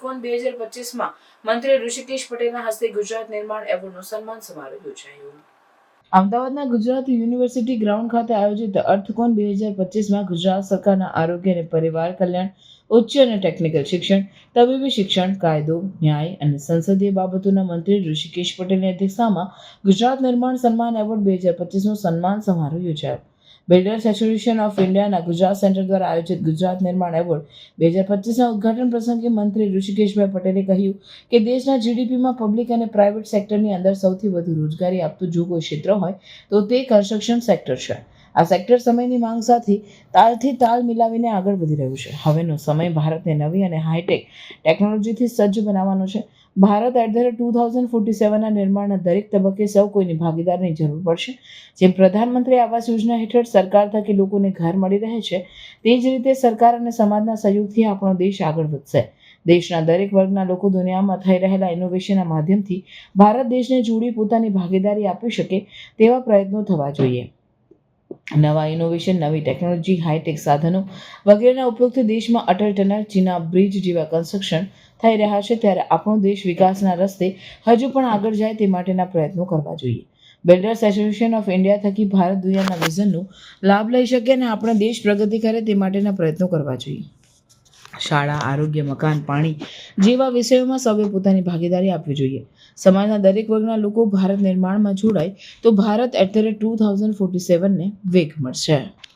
અર્થકોન બે હજાર પચીસમાં? મંત્રી ઋષિકેશ પટેલના હસ્તે ગુજરાત નિર્માણ એવોર્ડનું સન્માન સમારોહ યોજાયો. અમદાવાદના ગુજરાત યુનિવર્સિટી ગ્રાઉન્ડ ખાતે આયોજિત અર્થકોન બે હજાર પચીસમાં ગુજરાત સરકારના આરોગ્ય અને પરિવાર કલ્યાણ, ઉચ્ચ અને ટેકનિકલ શિક્ષણ, તબીબી શિક્ષણ, કાયદો, ન્યાય અને સંસદીય બાબતોના મંત્રી ઋષિકેશ પટેલની અધ્યક્ષતામાં ગુજરાત નિર્માણ સન્માન એવોર્ડ બે હજાર પચીસનો સન્માન સમારોહ યોજાયો. બિલ્ડર્સ એસોસિએશન ઓફ ઇન્ડિયાના ગુજરાત સેન્ટર દ્વારા આયોજિત ગુજરાત નિર્માણ એવોર્ડ બે હજાર પચીસના ઉદઘાટન પ્રસંગે મંત્રી ઋષિકેશભાઈ પટેલે કહ્યું કે દેશના જીડીપીમાં પબ્લિક અને પ્રાઇવેટ સેક્ટરની અંદર સૌથી વધુ રોજગારી આપતું જો કોઈ ક્ષેત્ર હોય, તો તે કન્સ્ટ્રક્શન સેક્ટર છે. આ સેક્ટર સમયની માંગ સાથે તાલથી તાલ મિલાવીને આગળ વધી રહ્યું છે. હવેનો સમય ભારતને નવી અને હાઈટેક ટેકનોલોજીથી સજ્જ બનાવવાનો છે. Bharat at the rate two thousand forty સેવનના નિર્માણના દરેક તબક્કે સૌ કોઈની ભાગીદારની જરૂર પડશે. જેમ પ્રધાનમંત્રી આવાસ યોજના હેઠળ સરકાર થકી લોકોને ઘર મળી રહે છે, તે જ રીતે સરકાર અને સમાજના સહયોગથી આપણો દેશ આગળ વધશે. દેશના દરેક વર્ગના લોકો દુનિયામાં થઈ રહેલા ઇનોવેશનના માધ્યમથી ભારત દેશને જોડી પોતાની ભાગીદારી આપી શકે તેવા પ્રયત્નો થવા જોઈએ. નવા ઇનોવેશન નવી ટેકનોલોજી હાઈટેક સાધનો વગેરેના ઉપયોગથી દેશમાં અટલ ટનલ, ચીના બ્રિજ જેવા કન્સ્ટ્રક્શન થઈ રહ્યા છે. ત્યારે આપણો દેશ વિકાસના રસ્તે હજુ પણ આગળ જાય તે માટેના પ્રયત્નો કરવા જોઈએ. બિલ્ડર્સ એસોસિએશન ઓફ ઇન્ડિયા થકી ભારત દુનિયાના વિઝનનો લાભ લઈ શકે અને આપણો દેશ પ્રગતિ કરે તે માટેના પ્રયત્નો કરવા જોઈએ. શાળા, આરોગ્ય, મકાન, પાણી જેવા વિષયોમાં સૌએ પોતાની ભાગીદારી આપવી જોઈએ. સમાજના દરેક વર્ગના લોકો ભારત નિર્માણમાં જોડાય તો Bharat at the rate two thousand forty સેવનને વેગ મળશે.